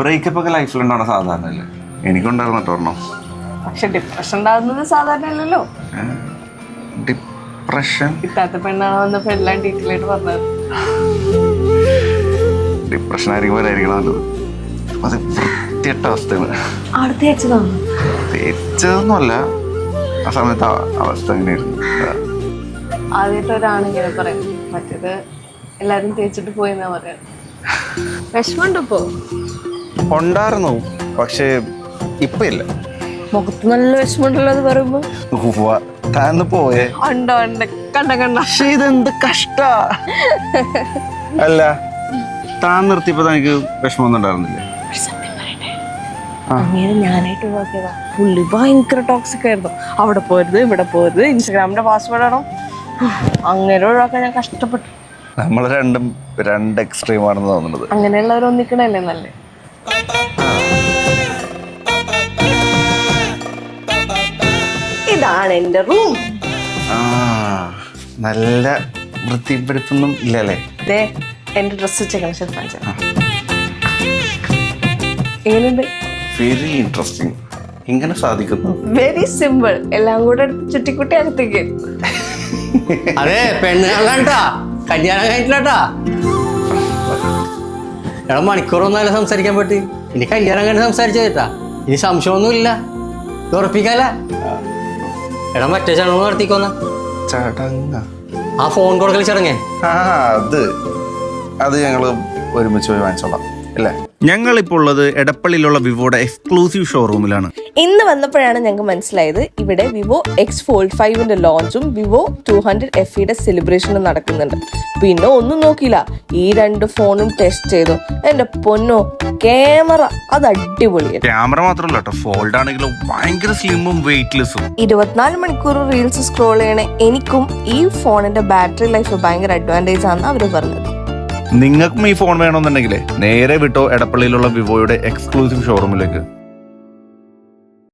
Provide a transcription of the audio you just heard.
Breakup ഒക്കെ ലൈഫിൽ ഉണ്ടാവണം സാധാരണ അല്ലേ? എനിക്കുണ്ടായിരുന്നു കേട്ടോ പക്ഷെ ഡിപ്രഷൻ ഉണ്ടാകുന്നത് സാധാരണ അല്ലല്ലോ. ഡിപ്രഷൻ കിട്ടാത്ത പെണ്ണാണ് വന്നപ്പോ എല്ലാം ഡീറ്റെയിൽ ആയിട്ട് പറഞ്ഞത്. ഡിപ്രഷൻ ആയിരിക്കും വരായിരിക്കണം നല്ലത്. അത് വൃത്തിയട്ട അവസ്ഥയാണ്. അവിടെ തേച്ചതാണ് തേച്ചതൊന്നുമല്ല. ആ സമയത്ത് അവസ്ഥ എങ്ങനെയായിരുന്നു ആദ്യമായിട്ട് ഒരാണിങ്ങനെ പറയാം മറ്റേത് എല്ലാരും തേച്ചിട്ട് പോയെന്നാ പറയാ വിഷമമുണ്ടോ ഇപ്പോ? ഉണ്ടായിരുന്നു പക്ഷേ ഇപ്പൊ ഇല്ല മുഖത്ത് നല്ല വിഷമമുണ്ടല്ലോ എന്ന് പറയുമ്പോ. താന്ന് പോയേ. ഉണ്ടോ ഉണ്ട് കണ്ട കണ്ട. പക്ഷേ ഇതെന്ത് കഷ്ട. അല്ല താൻ നിർത്തിയപ്പോ തനിക്ക് വിഷമമൊന്നും ഉണ്ടായിരുന്നില്ലേ. അങ്ങനെ ഞാനായിട്ട് നോക്കിയതാ പുള്ളി ഭയങ്കര ടോക്സിക് ആയിരുന്നു. അവിടെ പോരുത് ഇവിടെ പോരുത് ഇൻസ്റ്റാഗ്രാമിന്റെ പാസ്വേഡ് ആണോ അങ്ങനെ ഒഴിവാക്കാൻ ഞാൻ കഷ്ടപ്പെട്ടു. നമ്മൾ രണ്ടും രണ്ട് എക്സ്ട്രീം ആണെന്ന് തോന്നുന്നത്. അങ്ങനെയുള്ളവർ ഒന്നിക്കണല്ലേ നല്ലേ? ഇതാണ് എന്റെ റൂം ആ നല്ല വൃത്തിപ്പെടുത്തൊന്നും ഇല്ലല്ലേ? ദേ എന്റെ ഡ്രസ് ശരി എങ്ങനെയുണ്ട്? വെരി ഇൻട്രസ്റ്റിംഗ് ഇങ്ങനെ സാധിക്കുന്നു. വെരി സിമ്പിൾ എല്ലാം കൂടെ ചുറ്റിക്കുട്ടി അകത്തേക്ക്. അതെ പെണ്ണുകളാട്ടാ കല്യാണം കഴിഞ്ഞിട്ടാ എടാ മണിക്കൂറൊന്നല്ല സംസാരിക്കാൻ പറ്റി ഇനി കല്യാണം കണ്ട് സംസാരിച്ചു കേട്ടാ ഇനി സംശയമൊന്നുമില്ല. ഇല്ല ഉറപ്പിക്കാല എടാ മറ്റേ ചടങ്ങ് നടത്തിക്കോന്ന. ചടങ്ങ? ആ ഫോൺ കൊടുക്കൽ ചടങ്ങേ ആ അത്. അത് ഞങ്ങൾ ഒരുമിച്ച് പോയി വാങ്ങിച്ചോളാം. അല്ലേ ഞങ്ങളിപ്പോൾ ഉള്ളത് എടപ്പള്ളിയിലുള്ള വിവോയുടെ എക്സ്ക്ലൂസീവ് ഷോറൂമിലാണ്. ഇന്ന് വന്നപ്പോഴാണ് ഞങ്ങൾക്ക് മനസ്സിലായത് ഇവിടെ വിവോ എക്സ് ഫോൾഡ് ഫൈവിന്റെ ലോഞ്ചും വിവോ ടു ഹൺഡ്രഡ് എഫ് ഇയുടെ സെലിബ്രേഷനും നടക്കുന്നുണ്ട്. പിന്നെ ഒന്നും നോക്കിയില്ല. ഈ രണ്ട് ഫോണും ടെസ്റ്റ് ചെയ്തു. എന്റെ പൊന്നോ ക്യാമറ അത് അടിപൊളിയാണ് ക്യാമറ മാത്രമല്ല കേട്ടോ ഫോൾഡ് ആണെങ്കിലും ഭയങ്കര സ്ലിമ്മും വെയിറ്റ്ലെസ്സും ഇരുപത്തിനാല് മണിക്കൂർ റീൽസ് സ്ക്രോൾ ചെയ്യണ എനിക്കും ഈ ഫോണിന്റെ ബാറ്ററി ലൈഫ് ഭയങ്കര അഡ്വാന്റേജ് ആണെന്ന് അവർ പറഞ്ഞത്. നിങ്ങൾക്കും ഈ ഫോൺ വേണമെന്നുണ്ടെങ്കിൽ നേരെ വിട്ടോ എടപ്പള്ളിയിലുള്ള വിവോയുടെ എക്സ്ക്ലൂസീവ് ഷോറൂമിലേക്ക്